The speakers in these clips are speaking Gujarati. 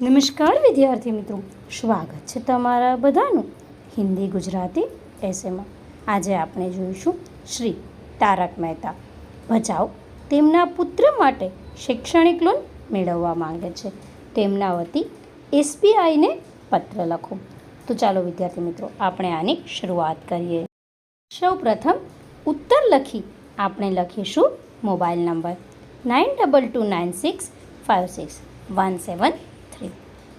નમસ્કાર વિદ્યાર્થી મિત્રો. સ્વાગત છે તમારા બધાનું હિન્દી ગુજરાતી એસેમાં આજે આપણે જોઈશું શ્રી તારક મહેતા. ભચાઉ તેમના પુત્ર માટે શૈક્ષણિક લોન મેળવવા માંગે છે. તેમના વતી એસબીઆઈને પત્ર લખો. તો ચાલો વિદ્યાર્થી મિત્રો, આપણે આની શરૂઆત કરીએ. સૌ પ્રથમ ઉત્તર લખી આપણે લખીશું mobile number nine double two nine six five six one seven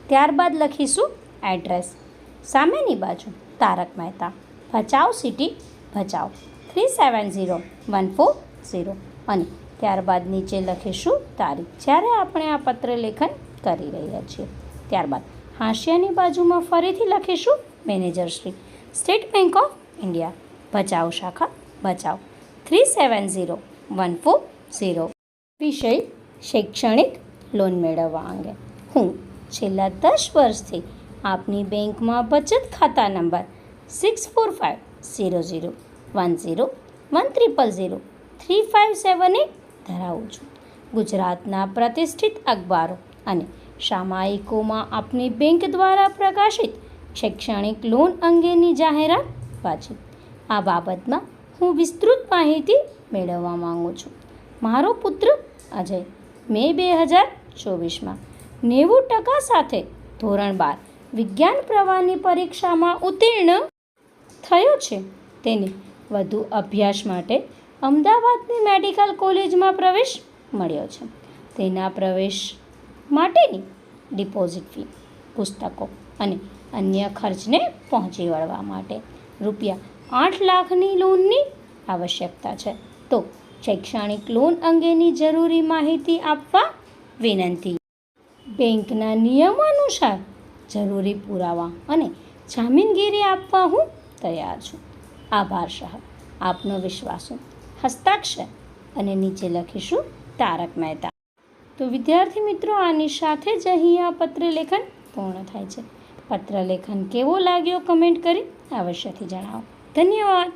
ત્યારબાદ લખીશું એડ્રેસ. સામેની બાજુ Tarak Mehta. Bhachau city, Bhachau. Three seven zero one four zero. અને ત્યારબાદ નીચે લખીશું તારીખ. જ્યારે આપણે આ પત્ર લેખન કરી રહ્યા છીએ. ત્યારબાદ હાંસિયાની બાજુમાં ફરીથી લખીશું manager Shri. State bank of India, Bhachau શાખા, Bhachau. Three seven zero one four zero. વિષય શૈક્ષણિક લોન મેળવવા અંગે. હું છેલ્લા દસ વર્ષથી આપની બેંકમાં બચત ખાતા number six four five zero zero one zero one triple zero three five seven eight ધરાવું છું. ગુજરાતના પ્રતિષ્ઠિત અખબારો અને સામાયિકોમાં આપની બેંક દ્વારા પ્રકાશિત શૈક્ષણિક લોન અંગેની જાહેરાત વાંચી. આ બાબતમાં હું વિસ્તૃત માહિતી મેળવવા માંગુ છું. મારો પુત્ર અજય, મે બે હજાર ચોવીસમાં નેવું ટકા સાથે ધોરણ બાર વિજ્ઞાન પ્રવાહની પરીક્ષામાં ઉત્તીર્ણ થયો છે. તેને વધુ અભ્યાસ માટે અમદાવાદની મેડિકલ કોલેજમાં પ્રવેશ મળ્યો છે. તેના પ્રવેશ માટેની ડિપોઝિટ ફી, પુસ્તકો અને અન્ય ખર્ચને પહોંચી વળવા માટે રૂપિયા આઠ લાખની લોનની આવશ્યકતા છે. તો શૈક્ષણિક લોન અંગેની જરૂરી માહિતી આપવા વિનંતી. બેંકના નિયમો અનુસાર જરૂરી પુરાવા અને જામીનગીરી આપવા હું તૈયાર છું. આભાર સાહેબ આપનો વિશ્વાસુ હસ્તાક્ષર અને નીચે લખીશું તારક મહેતા. તો વિદ્યાર્થી મિત્રો, આની સાથે જ અહીં આ પત્રલેખન પૂર્ણ થાય છે. પત્રલેખન કેવો લાગ્યો કમેન્ટ કરી અવશ્યથી જણાવો. ધન્યવાદ.